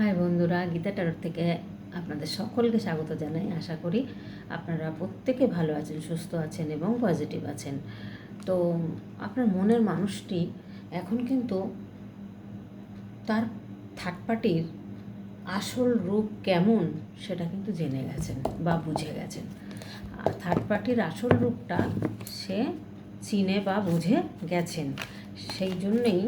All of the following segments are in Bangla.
হাই বন্ধুরা, গীতা টারোর থেকে আপনাদের সকলকে স্বাগত জানাই। আশা করি আপনারা প্রত্যেকে ভালো আছেন, সুস্থ আছেন এবং পজিটিভ আছেন। তো আপনার মনের মানুষটি এখন কিন্তু তার থার্ড পার্টির আসল রূপ কেমন সেটা কিন্তু জেনে গেছেন বা বুঝে গেছেন। আর থার্ড পার্টির আসল রূপটা সে চিনে বা বুঝে গেছেন। সেই জন্যেই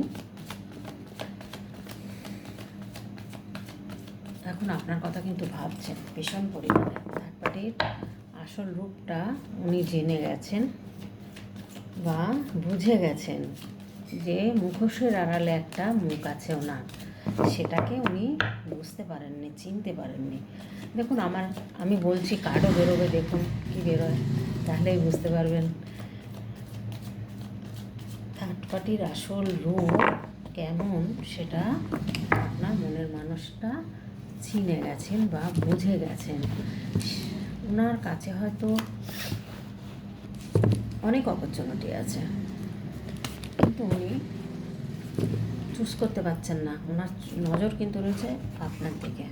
এখন আপনার কথা কিন্তু ভাবছেন, ভীষণ পরিমাণে। থার্ড আসল রূপটা উনি জেনে গেছেন বা বুঝে গেছেন যে মুখোশের আড়ালে একটা মুখ আছে ওনার। সেটাকে উনি বুঝতে পারেননি, চিনতে পারেননি। দেখুন, আমার, আমি বলছি কার্ডও বেরোবে, দেখুন কি বেরোয়, তাহলেই বুঝতে পারবেন। থার্ড পার্টির আসল রূপ কেমন সেটা আপনার মনের মানুষটা চিনে গেছেন বা বুঝে গেছেন ওনার কাছে হয়তো অনেক অপরচুনিটি আছে। কিন্তু উনি চুজ করতে পারছেন না। ওনার নজর কিন্তু রয়েছে আপনার দিকে।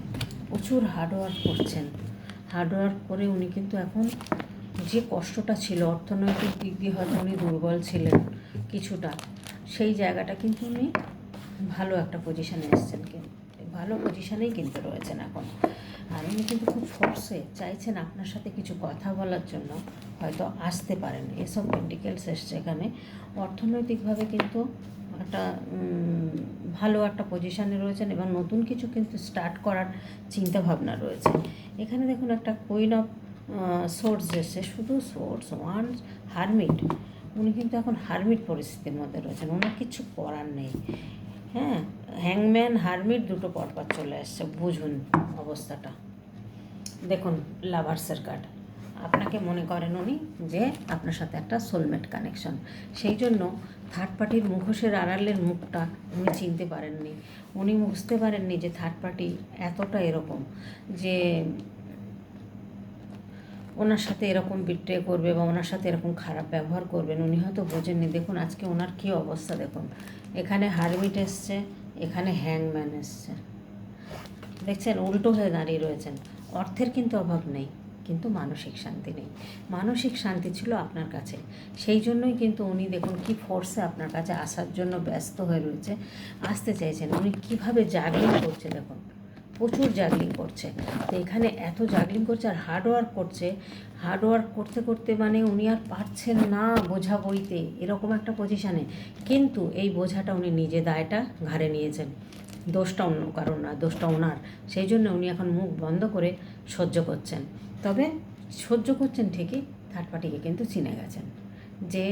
প্রচুর হার্ডওয়ার্ক করছেন। হার্ডওয়ার্ক করে উনি কিন্তু এখন যে কষ্টটা ছিল, অর্থনৈতিক দিক দিয়ে হয়তো উনি দুর্বল ছিলেন কিছুটা, সেই জায়গাটা কিন্তু উনি ভালো একটা পজিশানে এসছেন কিন্তু। ভালো পজিশানেই কিন্তু রয়েছেন এখন। আর উনি কিন্তু খুব ফোর্সে চাইছেন আপনার সাথে কিছু কথা বলার জন্য, হয়তো আসতে পারেন। এসব মেডিকেলস এসছে এখানে। অর্থনৈতিকভাবে কিন্তু একটা ভালো একটা পজিশানে রয়েছেন এবং নতুন কিছু কিন্তু স্টার্ট করার চিন্তা ভাবনা রয়েছে। এখানে দেখুন একটা কুইন অফ সোর্স এসছে। শুধু সোর্স ওয়ান হারমিট উনি কিন্তু এখন হারমিট পরিস্থিতির মধ্যে রয়েছেন। ওনার কিছু করার নেই। হ্যাঁ? হ্যাংম্যান হারমিট দুটো পরপর চলে আসছে, বুঝুন অবস্থাটা। দেখুন লাভার্সের কার্ড আপনাকে মনে করেন উনি যে আপনার সাথে একটা সোলমেট কানেকশন সেই জন্য থার্ড পার্টির মুখোশের আড়ালের মুখটা উনি চিনতে পারেননি। উনি বুঝতে পারেননি যে থার্ড পার্টি এতটা এরকম যে ওনার সাথে এরকম বিট্রে করবে বা ওনার সাথে এরকম খারাপ ব্যবহার করবেন। উনি হয়তো বোঝেননি। দেখুন, আজকে ওনার কী অবস্থা, দেখুন। এখানে হারমিট এসছে এখানে হ্যাংম্যান এসছে। দেখছেন, উল্টো হয়ে দাঁড়িয়ে রয়েছেন। অর্থের কিন্তু অভাব নেই, কিন্তু মানসিক শান্তি নেই। মানসিক শান্তি ছিল আপনার কাছে। সেই জন্যই কিন্তু উনি দেখুন কি ফোর্সে আপনার কাছে আসার জন্য ব্যস্ত হয়ে রয়েছে। আসতে চাইছেন। উনি কীভাবে জাগিয়ে করছে দেখুন। প্রচুর জাগলিং করছে। তো এখানে এত জাগলিং করছে আর হার্ডওয়ার্ক করছে। হার্ডওয়ার্ক করতে করতে মানে উনি আর পারছেন না বোঝা বইতে, এরকম একটা পজিশানে কিন্তু এই বোঝাটা উনি নিজে দায়টা ঘাড়ে নিয়েছেন। দোষটা অন্য কারণ না, দোষটা ওনার। সেই জন্য উনি এখন মুখ বন্ধ করে সহ্য করছেন। তবে সহ্য করছেন ঠিকই থার্ড পার্টিকে কিন্তু চিনে গেছেন। যে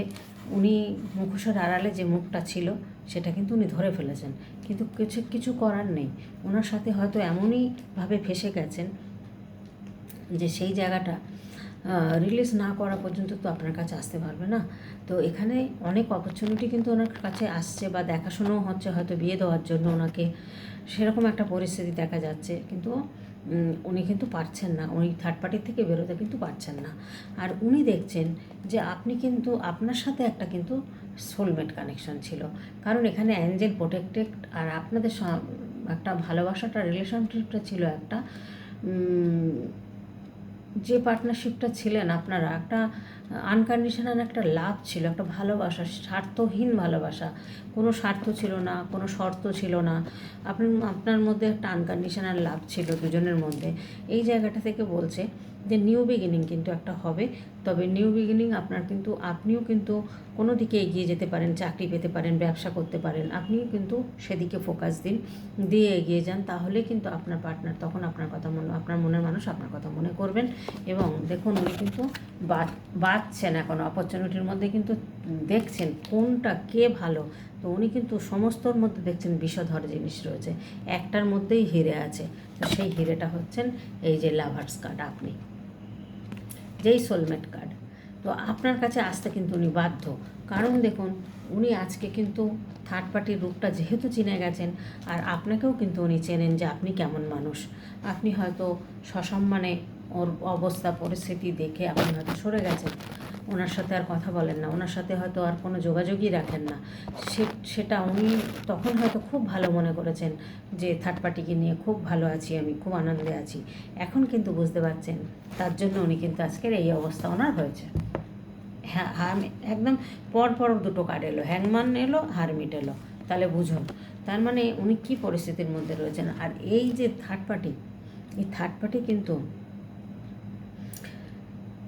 উনি মুখোশের আড়ালে যে মুখটা ছিল সেটা কিন্তু উনি ধরে ফেলেছেন। কিন্তু কিছু কিছু করার নেই। ওনার সাথে হয়তো এমনইভাবে ফেসে গেছেন যে সেই জায়গাটা রিলিজ না করা পর্যন্ত তো আপনার কাছে আসতে পারবে না। তো এখানে অনেক অপরচুনিটি কিন্তু ওনার কাছে আসছে বা দেখাশোনাও হচ্ছে হয়তো বিয়ে দেওয়ার জন্য ওনাকে। সেরকম একটা পরিস্থিতি দেখা যাচ্ছে। কিন্তু উনি কিন্তু পারছেন না। উনি থার্ড পার্টির থেকে বেরোতে কিন্তু পারছেন না। আর উনি দেখছেন যে আপনি কিন্তু, আপনার সাথে একটা কিন্তু সোলমেট কানেকশন ছিল। কারণ এখানে অ্যাঞ্জেল প্রোটেক্টেড আর আপনাদের একটা ভালোবাসাটা রিলেশনশিপটা ছিল একটা যে পার্টনারশিপটা ছিলেন আপনারা, একটা আনকন্ডিশনাল একটা লাভ ছিল, একটা ভালোবাসা, স্বার্থহীন ভালোবাসা। কোনো স্বার্থ ছিল না, কোনো শর্ত ছিল না। আপনার আপনার মধ্যে একটা আনকন্ডিশনাল লাভ ছিল দুজনের মধ্যে। এই জায়গাটা থেকে বলছে যে নিউ বিগিনিং কিন্তু একটা হবে। তবে নিউ বিগিনিং আপনার কিন্তু, আপনিও কিন্তু কোনো দিকে এগিয়ে যেতে পারেন, চাকরি পেতে পারেন, ব্যবসা করতে পারেন, আপনিও কিন্তু সেদিকে ফোকাস দিন, দিয়ে এগিয়ে যান, তাহলে কিন্তু আপনার পার্টনার তখন আপনার কথা মনে, আপনার মনের মানুষ আপনার কথা মনে করবেন। এবং দেখুন, উনি কিন্তু বাঁচছেন এখন অপরচুনিটির মধ্যে কিন্তু দেখছেন কোনটা কে ভালো। তো উনি কিন্তু সমস্তর মধ্যে দেখছেন বিষধর জিনিস রয়েছে, একটার মধ্যেই হিরে আছে। তো সেই হিরেটা হচ্ছেন এই যে লাভার্স কার্ড আপনি। যেই সোলমেট কার্ড তো আপনার কাছে আসতে কিন্তু উনি বাধ্য। কারণ দেখুন, উনি আজকে কিন্তু থার্ড পার্টির রূপটা যেহেতু চিনে গেছেন, আর আপনাকেও কিন্তু উনি চেনেন যে আপনি কেমন মানুষ। আপনি হয়তো সসম্মানে ওর অবস্থা, পরিস্থিতি দেখে আপনি হয়তো সরে গেছেন। ওনার সাথে আর কথা বলেন না। ওনার সাথে হয়তো আর কোনো যোগাযোগই রাখেন না। সেটা উনি তখন হয়তো খুব ভালো মনে করেছেন যে থার্ড পার্টিকে নিয়ে খুব ভালো আছি আমি, খুব আনন্দে আছি। এখন কিন্তু বুঝতে পারছেন, তার জন্য উনি কিন্তু আজকের এই অবস্থা ওনার হয়েছে। হ্যাঁ হার- একদম পর পর দুটো কার্ড এলো হ্যাংমান এলো হারমিট এলো। তাহলে বুঝুন, তার মানে উনি কী পরিস্থিতির মধ্যে রয়েছেন? আর এই যে থার্ড পার্টি এই থার্ড পার্টি কিন্তু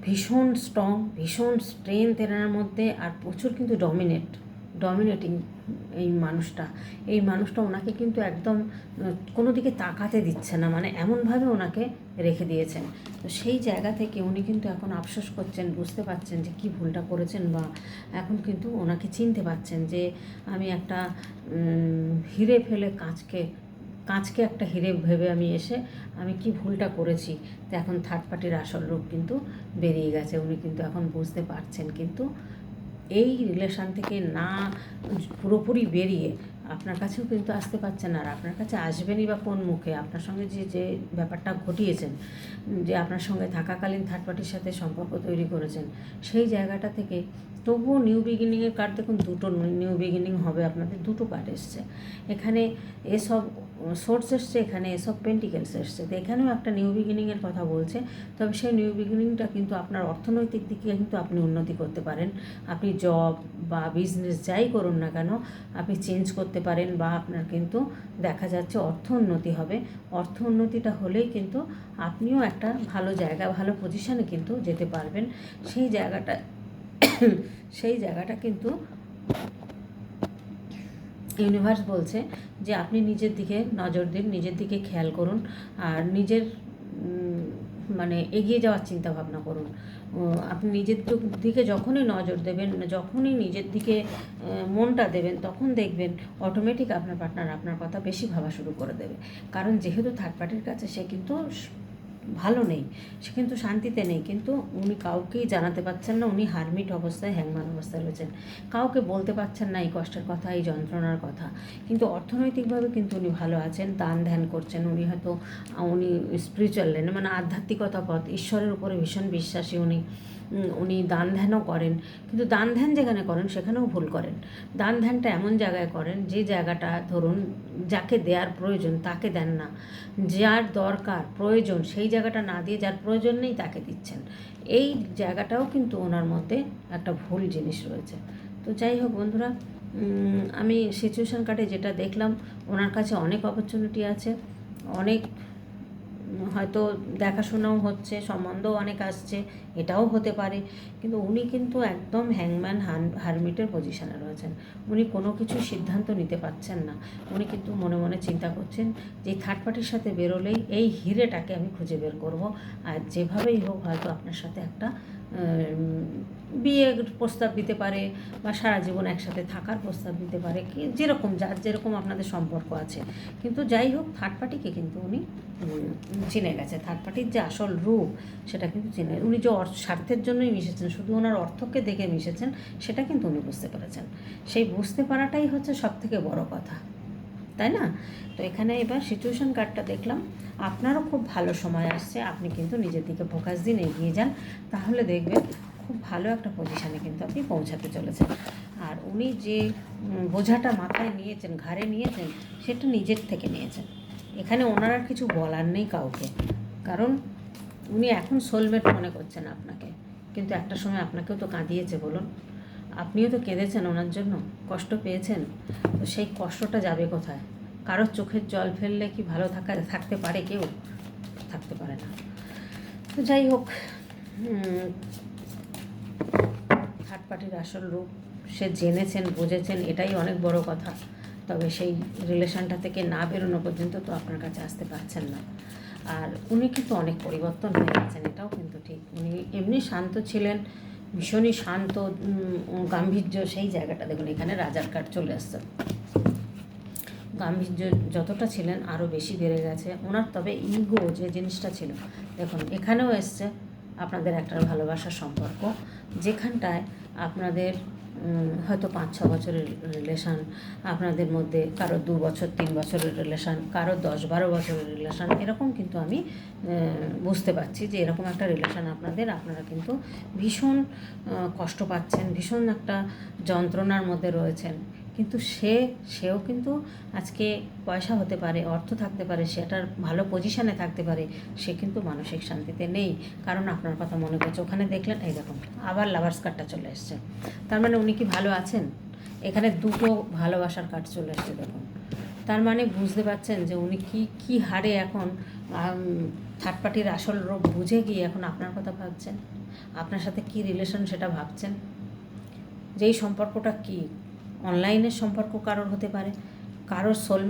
ভীষণ স্ট্রং ভীষণ স্ট্রেংথ এনার মধ্যে আর প্রচুর কিন্তু ডমিনেট ডমিনেটিং এই মানুষটা। এই মানুষটা ওনাকে কিন্তু একদম কোনো দিকে তাকাতে দিচ্ছে না মানে এমনভাবে ওনাকে রেখে দিয়েছেন। তো সেই জায়গা থেকে উনি কিন্তু এখন আফসোস করছেন, বুঝতে পারছেন যে কি ভুলটা করেছেন বা এখন কিন্তু ওনাকে চিনতে পারছেন যে আমি একটা হিরে ফেলে কাঁচকে কাঁচকে একটা হিরে ভেবে আমি এসে, আমি কি ভুলটা করেছি? তো এখন থার্ড পার্টির আসল রূপ কিন্তু বেরিয়ে গেছে, উনি কিন্তু এখন বুঝতে পারছেন। কিন্তু এই রিলেশান থেকে না পুরোপুরি বেরিয়ে আপনার কাছেও কিন্তু আসতে পারছেন আর আপনার কাছে আসবেনই বা কোন মুখে? আপনার সঙ্গে যে যে ব্যাপারটা ঘটিয়েছেন, যে আপনার সঙ্গে থাকাকালীন থার্ড পার্টির সাথে সম্পর্ক তৈরি করেছেন, সেই জায়গাটা থেকে তবুও নিউ বিগিনিংয়ের কার্ড দেখুন, দুটো নিউ বিগিনিং হবে, আপনাদের দুটো কার্ড এসছে। এখানে এসব সোর্স এসছে, এখানে এসব পেন্টিকেলস এসছে। তো এখানেও একটা নিউ বিগিনিংয়ের কথা বলছে। তবে সেই নিউ বিগিনিংটা কিন্তু আপনার অর্থনৈতিক দিকে কিন্তু আপনি উন্নতি করতে পারেন। আপনি জব বা বিজনেস যাই করুন না কেন, আপনি চেঞ্জ করতে পারেন বা আপনার কিন্তু দেখা যাচ্ছে অর্থ উন্নতি হবে। অর্থ উন্নতিটা হলেই কিন্তু আপনিও একটা ভালো জায়গা, ভালো পজিশানে কিন্তু যেতে পারবেন। সেই জায়গাটা সেই জায়গাটা কিন্তু ইউনিভার্স বলছে যে আপনি নিজের দিকে নজর দিন, নিজের দিকে খেয়াল করুন আর নিজের মানে এগিয়ে যাওয়ার চিন্তা ভাবনা করুন। আপনি নিজের দিকে যখনই নজর দেবেন, যখনই নিজের দিকে মনটা দেবেন, তখন দেখবেন অটোমেটিক আপনার পার্টনার আপনার কথা বেশি ভাবা শুরু করে দেবে। কারণ যেহেতু থার্ড পার্টির কাছে সে কিন্তু ভালো নেই, সে কিন্তু শান্তিতে নেই। কিন্তু উনি কাউকেই জানাতে পারছেন না, উনি হারমিট অবস্থায় হ্যাংমান অবস্থায় রয়েছেন। কাউকে বলতে পারছেন না এই কষ্টের কথা, এই যন্ত্রণার কথা। কিন্তু অর্থনৈতিকভাবে কিন্তু উনি ভালো আছেন, দান ধ্যান করছেন। উনি হয়তো উনি স্পিরিচুয়াল মানে আধ্যাত্মিকতা পথ, ঈশ্বরের উপরে ভীষণ বিশ্বাসী উনি। উনি দান ধ্যানও করেন। কিন্তু দান ধ্যান যেখানে করেন, সেখানেও ভুল করেন। দান ধ্যানটা এমন জায়গায় করেন, যে জায়গাটা ধরুন, যাকে দেওয়ার প্রয়োজন, তাকে দেন না। যার দরকার, প্রয়োজন, সেই জায়গাটা না দিয়ে যার প্রয়োজন নেই তাকে দিচ্ছেন। এই জায়গাটাও কিন্তু ওনার মধ্যে একটা ভুল জিনিস রয়েছে। তো যাই হোক বন্ধুরা আমি সিচুয়েশান কার্ডে যেটা দেখলাম, ওনার কাছে অনেক অপরচুনিটি আছে, অনেক হয়তো দেখাশোনাও হচ্ছে, সম্বন্ধও অনেক আসছে, এটাও হতে পারে। কিন্তু উনি কিন্তু একদম হ্যাংম্যান হান হারমিটের পজিশানে রয়েছেন। উনি কোনো কিছু সিদ্ধান্ত নিতে পারছেন না। উনি কিন্তু মনে মনে চিন্তা করছেন যে থার্ড পার্টির সাথে বেরোলেই এই হিরেটাকে আমি খুঁজে বের করব। আর যেভাবেই হোক হয়তো আপনার সাথে একটা বিয়ের প্রস্তাব দিতে পারে বা সারা জীবন একসাথে থাকার প্রস্তাব দিতে পারে, কি যেরকম যার যেরকম আপনাদের সম্পর্ক আছে। কিন্তু যাই হোক থার্ড পার্টিকে কিন্তু উনি চিনে গেছে। থার্ড পার্টির যে আসল রূপ, সেটা কিন্তু চিনে উনি যে স্বার্থের জন্যই মিশেছেন, শুধু ওনার অর্থকে দেখে মিশেছেন, সেটা কিন্তু উনি বুঝতে পেরেছেন। সেই বুঝতে পারাটাই হচ্ছে সব থেকে বড় কথা। তাই না? তো এখানে এবার সিচুয়েশন কার্ডটা দেখলাম। আপনারও খুব ভালো সময় আসছে। আপনি কিন্তু নিজের দিকে ফোকাস দিন, এগিয়ে যান। তাহলে দেখবেন খুব ভালো একটা পজিশানে কিন্তু আপনি পৌঁছাতে চলেছেন। আর উনি যে বোঝাটা মাথায় নিয়েছেন, ঘাড়ে নিয়েছেন, সেটা নিজের থেকে নিয়েছেন। এখানে ওনার আর কিছু বলার নেই কাউকে। কারণ উনি এখন সোলমেট মনে করছেন আপনাকে। কিন্তু একটা সময় আপনাকেও তো কাঁদিয়েছে, বলুন। আপনিও তো কেঁদেছেন ওনার জন্য, কষ্ট পেয়েছেন, তো সেই কষ্টটা যাবে কোথায়? কারোর চোখের জল ফেললে কি ভালো থাকা, থাকতে পারে কেউ? থাকতে পারে না। তো যাই হোক থার্ড পার্টির আসল রূপ সে জেনেছেন, বুঝেছেন, এটাই অনেক বড় কথা। তবে সেই রিলেশনটা থেকে না বেরোনো পর্যন্ত তো আপনার কাছে আসতে পারছেন না। আর উনি কিন্তু অনেক পরিবর্তন হয়ে গেছেন, এটাও কিন্তু ঠিক। উনি এমনি শান্ত ছিলেন ভীষণই শান্ত গাম্ভীর্য সেই জায়গাটা। দেখুন, এখানে রাজার কাঠ চলে আসছে। গাম্ভীর্য যতটা ছিলেন আরও বেশি বেড়ে গেছে। ওনার তবে ইগো যে জিনিসটা ছিল। দেখুন, এখানেও এসছে আপনাদের একটা ভালোবাসার সম্পর্ক। যেখানটায় আপনাদের হয়তো পাঁচ, ছ বছরের রিলেশান আপনাদের মধ্যে, কারও দু বছর, তিন বছরের রিলেশান কারও দশ, বারো বছরের রিলেশান এরকম কিন্তু আমি বুঝতে পারছি যে এরকম একটা রিলেশান আপনাদের, আপনারা কিন্তু ভীষণ কষ্ট পাচ্ছেন, ভীষণ একটা যন্ত্রণার মধ্যে রয়েছেন। কিন্তু সে, সেও কিন্তু আজকে পয়সা হতে পারে, অর্থ থাকতে পারে সেটার ভালো পজিশানে থাকতে পারে, সে কিন্তু মানসিক শান্তিতে নেই। কারণ আপনার কথা মনে করছে ওখানে দেখলেন, এই দেখুন, আবার লাভার্স কার্ডটা চলে এসছে। তার মানে উনি কি ভালো আছেন? এখানে দুটো ভালোবাসার কার্ড চলে এসছে, দেখুন। তার মানে বুঝতে পারছেন যে উনি কি কি হারে এখন থার্ড পার্টির আসল রোগ বুঝে গিয়ে এখন আপনার কথা ভাবছেন? আপনার সাথে কি রিলেশন সেটা ভাবছেন? যেই সম্পর্কটা কি? অনলাইনের সম্পর্ক কারোর হতে পারে কারোর সোলমেট